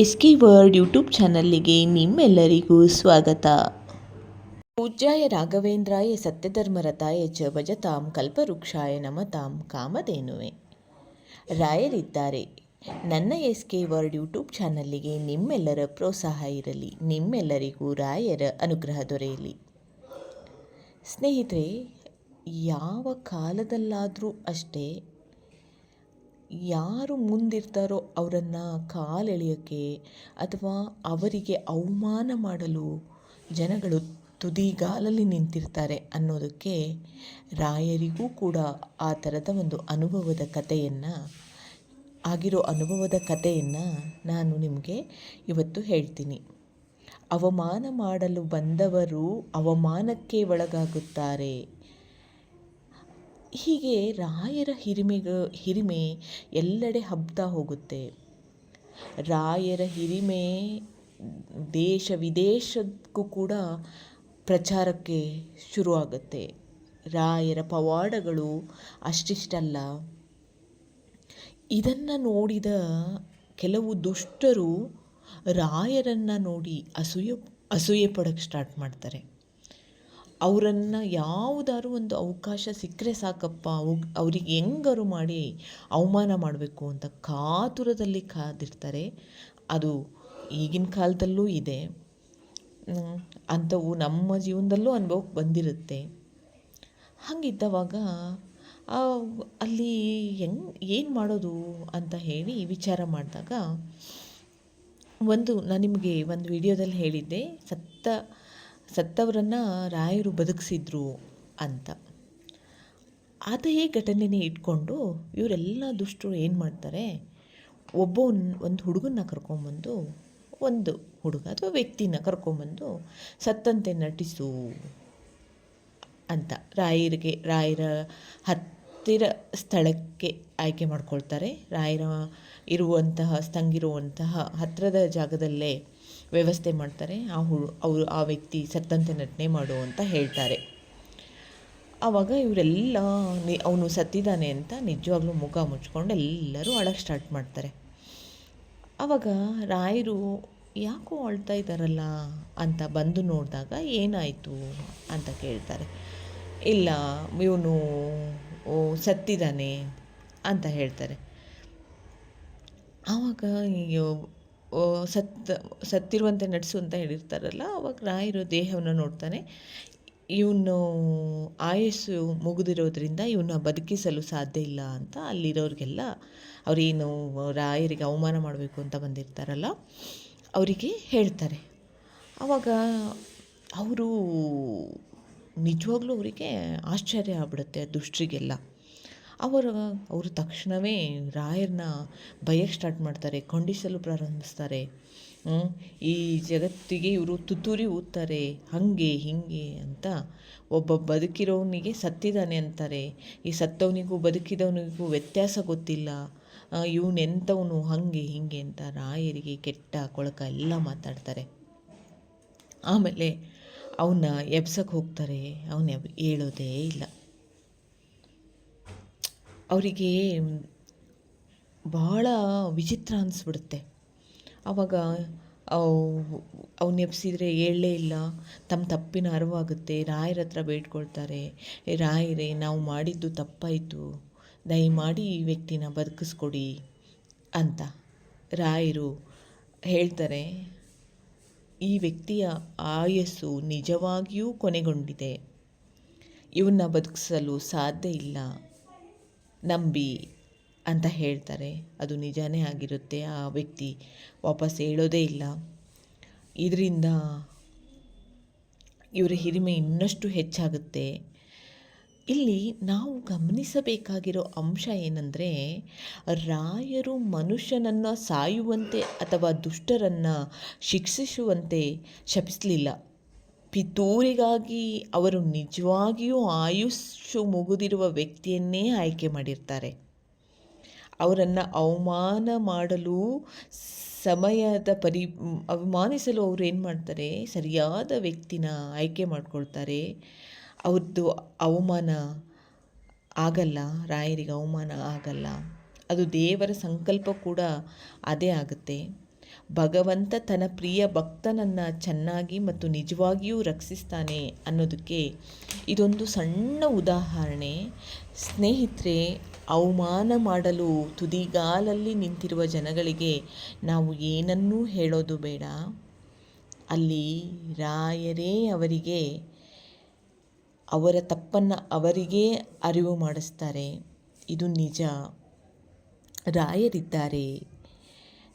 S K word YouTube ಚಾನಲ್ಲಿಗೆ ನಿಮ್ಮೆಲ್ಲರಿಗೂ ಸ್ವಾಗತ. ಪೂಜ್ಯಾಯ ರಾಘವೇಂದ್ರಾಯ ಸತ್ಯಧರ್ಮರತಾಯ ಚ ಭಜತಾಂ ಕಲ್ಪವೃಕ್ಷಾಯ ನಮತಾಂ ಕಾಮಧೇನುವೆ. ರಾಯರಿದ್ದಾರೆ. ನನ್ನ ಎಸ್ ಕೆ ವರ್ಡ್ ಯೂಟ್ಯೂಬ್ ಚಾನಲ್ಲಿಗೆ ನಿಮ್ಮೆಲ್ಲರ ಪ್ರೋತ್ಸಾಹ ಇರಲಿ, ನಿಮ್ಮೆಲ್ಲರಿಗೂ ರಾಯರ ಅನುಗ್ರಹ ದೊರೆಯಲಿ. ಸ್ನೇಹಿತರೆ, ಯಾವ ಕಾಲದಲ್ಲಾದರೂ ಅಷ್ಟೇ ಯಾರು ಮುಂದಿರ್ತಾರೋ ಅವರನ್ನು ಕಾಲೆಳೆಯೋಕ್ಕೆ ಅಥವಾ ಅವರಿಗೆ ಅವಮಾನ ಮಾಡಲು ಜನಗಳು ತುದಿಗಾಲಲ್ಲಿ ನಿಂತಿರ್ತಾರೆ ಅನ್ನೋದಕ್ಕೆ ರಾಯರಿಗೂ ಕೂಡ ಆ ಥರದ ಒಂದು ಅನುಭವದ ಕಥೆಯನ್ನು, ಆಗಿರೋ ಅನುಭವದ ಕಥೆಯನ್ನು ನಾನು ನಿಮಗೆ ಇವತ್ತು ಹೇಳ್ತೀನಿ. ಅವಮಾನ ಮಾಡಲು ಬಂದವರು ಅವಮಾನಕ್ಕೆ ಒಳಗಾಗುತ್ತಾರೆ. ಹೀಗೆ ರಾಯರ ಹಿರಿಮೆಗ, ಹಿರಿಮೆ ಎಲ್ಲೆಡೆ ಹಬ್ತಾ ಹೋಗುತ್ತೆ. ರಾಯರ ಹಿರಿಮೆ ದೇಶ ವಿದೇಶಕ್ಕೂ ಕೂಡ ಪ್ರಚಾರಕ್ಕೆ ಶುರುವಾಗುತ್ತೆ. ರಾಯರ ಪವಾಡಗಳು ಅಷ್ಟಿಷ್ಟಲ್ಲ. ಇದನ್ನು ನೋಡಿದ ಕೆಲವು ದುಷ್ಟರು ರಾಯರನ್ನು ನೋಡಿ ಅಸೂಯೆ ಅಸೂಯೆ ಪಡೋಕ್ಕೆ ಸ್ಟಾರ್ಟ್ ಮಾಡ್ತಾರೆ. ಅವರನ್ನು ಯಾವುದಾದ್ರು ಒಂದು ಅವಕಾಶ ಸಿಕ್ಕರೆ ಸಾಕಪ್ಪ. ಅವು ಅವ್ರಿಗೆ ಹೆಂಗಾರು ಮಾಡಿ ಅವಮಾನ ಮಾಡಬೇಕು ಅಂತ ಕಾತುರದಲ್ಲಿ ಕಾದಿರ್ತಾರೆ. ಅದು ಈಗಿನ ಕಾಲದಲ್ಲೂ ಇದೆ. ಅಂಥವು ನಮ್ಮ ಜೀವನದಲ್ಲೂ ಅನುಭವಕ್ಕೆ ಬಂದಿರುತ್ತೆ. ಹಾಗಿದ್ದವಾಗ ಅಲ್ಲಿ ಹೆಂಗ್, ಏನು ಮಾಡೋದು ಅಂತ ಹೇಳಿ ವಿಚಾರ ಮಾಡಿದಾಗ, ಒಂದು, ನಾನು ನಿಮಗೆ ಒಂದು ವಿಡಿಯೋದಲ್ಲಿ ಹೇಳಿದ್ದೆ, ಸತ್ತ ಸತ್ತವರನ್ನು ರಾಯರು ಬದುಕಿಸಿದ್ರು ಅಂತ. ಅದೇ ಘಟನೆನೇ ಇಟ್ಕೊಂಡು ಇವರೆಲ್ಲ ದುಷ್ಟರು ಏನು ಮಾಡ್ತಾರೆ? ಒಬ್ಬ ಒಂದು ಹುಡುಗನ್ನ ಕರ್ಕೊಂಬಂದು, ಒಂದು ಹುಡುಗ ಅಥವಾ ವ್ಯಕ್ತಿನ ಕರ್ಕೊಂಬಂದು ಸತ್ತಂತೆ ನಟಿಸು ಅಂತ. ರಾಯರಿಗೆ, ರಾಯರ ಹತ್ತಿರ ಸ್ಥಳಕ್ಕೆ ಆಯ್ಕೆ ಮಾಡ್ಕೊಳ್ತಾರೆ. ರಾಯರ ಇರುವಂತಹ ಸ್ತಂಗಿರುವಂತಹ ಹತ್ತಿರದ ಜಾಗದಲ್ಲೇ ವ್ಯವಸ್ಥೆ ಮಾಡ್ತಾರೆ. ಆ ಹು, ಅವರು ಆ ವ್ಯಕ್ತಿ ಸತ್ತಂತೆ ನಟನೆ ಮಾಡು ಅಂತ ಹೇಳ್ತಾರೆ. ಆವಾಗ ಇವರೆಲ್ಲ ನಿ, ಅವನು ಸತ್ತಿದ್ದಾನೆ ಅಂತ ನಿಜವಾಗ್ಲೂ ಮುಖ ಮುಚ್ಕೊಂಡು ಎಲ್ಲರೂ ಅಳಕ್ಕೆ ಸ್ಟಾರ್ಟ್ ಮಾಡ್ತಾರೆ. ಆವಾಗ ರಾಯರು, ಯಾಕೋ ಅಳ್ತಾ ಇದ್ದಾರಲ್ಲ ಅಂತ ಬಂದು ನೋಡಿದಾಗ ಏನಾಯಿತು? ಅಂತ ಕೇಳ್ತಾರೆ. ಇಲ್ಲ, ಇವನು ಸತ್ತಿದ್ದಾನೆ ಅಂತ ಹೇಳ್ತಾರೆ. ಆವಾಗ ಸತ್ತ, ಸತ್ತಿರುವಂತೆ ನಡೆಸು ಅಂತ ಹೇಳಿರ್ತಾರಲ್ಲ, ಅವಾಗ ರಾಯರು ದೇಹವನ್ನು ನೋಡ್ತಾನೆ. ಇವನು ಆಯಸ್ಸು ಮುಗಿದಿರೋದ್ರಿಂದ ಇವನ್ನ ಬದುಕಿಸಲು ಸಾಧ್ಯ ಇಲ್ಲ ಅಂತ ಅಲ್ಲಿರೋರಿಗೆಲ್ಲ ಅವರೇನು ರಾಯರಿಗೆ ಅವಮಾನ ಮಾಡಬೇಕು ಅಂತ ಬಂದಿರ್ತಾರಲ್ಲ, ಅವರಿಗೆ ಹೇಳ್ತಾರೆ. ಆವಾಗ ಅವರು ನಿಜವಾಗ್ಲೂ ಅವರಿಗೆ ಆಶ್ಚರ್ಯ ಆಗ್ಬಿಡುತ್ತೆ ದುಷ್ಟರಿಗೆಲ್ಲ ಅವರು ಅವರು ತಕ್ಷಣವೇ ರಾಯರನ್ನ ಬೈಯಕ್ಕೆ ಸ್ಟಾರ್ಟ್ ಮಾಡ್ತಾರೆ ಖಂಡಿಸಲು ಪ್ರಾರಂಭಿಸ್ತಾರೆ. ಈ ಜಗತ್ತಿಗೆ ಇವರು ತುತ್ತೂರಿ ಊದ್ತಾರೆ, ಹಾಗೆ, ಹೀಗೆ ಅಂತ ಒಬ್ಬ ಬದುಕಿರೋವನಿಗೆ ಸತ್ತಿದ್ದಾನೆ ಅಂತಾರೆ. ಈ ಸತ್ತವನಿಗೂ ಬದುಕಿದವನಿಗೂ ವ್ಯತ್ಯಾಸ ಗೊತ್ತಿಲ್ಲ. ಇವನೆಂಥವನು ಹಾಗೆ, ಹೀಗೆ ಅಂತ ರಾಯರಿಗೆ ಕೆಟ್ಟ ಕೊಳಕ ಎಲ್ಲ ಮಾತಾಡ್ತಾರೆ. ಆಮೇಲೆ ಅವನ್ನ ಎಬ್ಸಕ್ಕೆ ಹೋಗ್ತಾರೆ, ಅವನ ಹೇಳೋದೇ ಇಲ್ಲ. ಅವರಿಗೆ ಭಾಳ ವಿಚಿತ್ರ ಅನಿಸ್ಬಿಡುತ್ತೆ. ಆವಾಗ ಅವ್ನು ಎಬ್ಸಿದರೆ ಹೇಳಲೇ ಇಲ್ಲ. ತಮ್ಮ ತಪ್ಪಿನ ಅರಿವಾಗುತ್ತೆ. ರಾಯರ ಹತ್ರ ಬೇಡ್ಕೊಳ್ತಾರೆ. ರಾಯರೇ, ನಾವು ಮಾಡಿದ್ದು ತಪ್ಪಾಯಿತು. ದಯಮಾಡಿ ಈ ವ್ಯಕ್ತಿನ ಬದುಕಿಸ್ಕೊಡಿ ಅಂತ ರಾಯರು ಹೇಳ್ತಾರೆ. ಈ ವ್ಯಕ್ತಿಯ ಆಯಸ್ಸು ನಿಜವಾಗಿಯೂ ಕೊನೆಗೊಂಡಿದೆ. ಇವನ್ನ ಬದುಕಿಸಲು ಸಾಧ್ಯ ಇಲ್ಲ. ನಂಬಿ ಅಂತ ಹೇಳ್ತಾರೆ. ಅದು ನಿಜಾನೇ ಆಗಿರುತ್ತೆ. ಆ ವ್ಯಕ್ತಿ ವಾಪಸ್ ಹೇಳೋದೇ ಇಲ್ಲ. ಇದರಿಂದ ಇವರ ಹಿರಿಮೆ ಇನ್ನಷ್ಟು ಹೆಚ್ಚಾಗುತ್ತೆ. ಇಲ್ಲಿ ನಾವು ಗಮನಿಸಬೇಕಾಗಿರೋ ಅಂಶ ಏನಂದರೆ, ರಾಯರು ಮನುಷ್ಯನನ್ನು ಸಾಯುವಂತೆ ಅಥವಾ ದುಷ್ಟರನ್ನು ಶಿಕ್ಷಿಸುವಂತೆ ಶಪಿಸಲಿಲ್ಲ. ಪಿತೂರಿಗಾಗಿ ಅವರು ನಿಜವಾಗಿಯೂ ಆಯುಷ್ಯು ಮುಗಿದಿರುವ ವ್ಯಕ್ತಿಯನ್ನೇ ಆಯ್ಕೆ ಮಾಡಿರ್ತಾರೆ. ಅವರನ್ನು ಅವಮಾನ ಮಾಡಲು, ಸಮಯದ ಪರಿ, ಅವಮಾನಿಸಲು ಅವರು ಏನು ಮಾಡ್ತಾರೆ? ಸರಿಯಾದ ವ್ಯಕ್ತಿನ ಆಯ್ಕೆ ಮಾಡ್ಕೊಳ್ತಾರೆ. ಅವ್ರದ್ದು ಅವಮಾನ ಆಗಲ್ಲ, ರಾಯರಿಗೆ ಅವಮಾನ ಆಗಲ್ಲ. ಅದು ದೇವರ ಸಂಕಲ್ಪ ಕೂಡ ಅದೇ ಆಗುತ್ತೆ. ಭಗವಂತ ತನ್ನ ಪ್ರಿಯ ಭಕ್ತನನ್ನು ಚೆನ್ನಾಗಿ ಮತ್ತು ನಿಜವಾಗಿಯೂ ರಕ್ಷಿಸ್ತಾನೆ ಅನ್ನೋದಕ್ಕೆ ಇದೊಂದು ಸಣ್ಣ ಉದಾಹರಣೆ. ಸ್ನೇಹಿತರೆ, ಅವಮಾನ ಮಾಡಲು ತುದಿಗಾಲಲ್ಲಿ ನಿಂತಿರುವ ಜನಗಳಿಗೆ ನಾವು ಏನನ್ನೂ ಹೇಳೋದು ಬೇಡ. ಅಲ್ಲಿ ರಾಯರೇ ಅವರಿಗೆ, ಅವರ ತಪ್ಪನ್ನು ಅವರಿಗೇ ಅರಿವು ಮಾಡಿಸ್ತಾರೆ. ಇದು ನಿಜ. ರಾಯರಿದ್ದಾರೆ.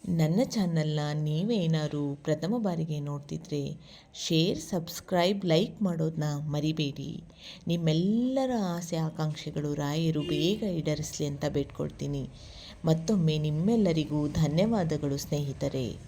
ನನ್ನ ಚಾನಲ್ನ ನೀವೇನಾದ್ರೂ ಪ್ರಥಮ ಬಾರಿಗೆ ನೋಡ್ತಿದ್ರೆ, ಶೇರ್, ಸಬ್ಸ್ಕ್ರೈಬ್, ಲೈಕ್ ಮಾಡೋದನ್ನ ಮರಿಬೇಡಿ. ನಿಮ್ಮೆಲ್ಲರ ಆಸೆ, ಆಕಾಂಕ್ಷೆಗಳು ರಾಯರು ಬೇಗ ಈಡೇರಿಸಲಿ ಅಂತ ಬೇಡ್ಕೊಳ್ತೀನಿ. ಮತ್ತೊಮ್ಮೆ ನಿಮ್ಮೆಲ್ಲರಿಗೂ ಧನ್ಯವಾದಗಳು ಸ್ನೇಹಿತರೆ.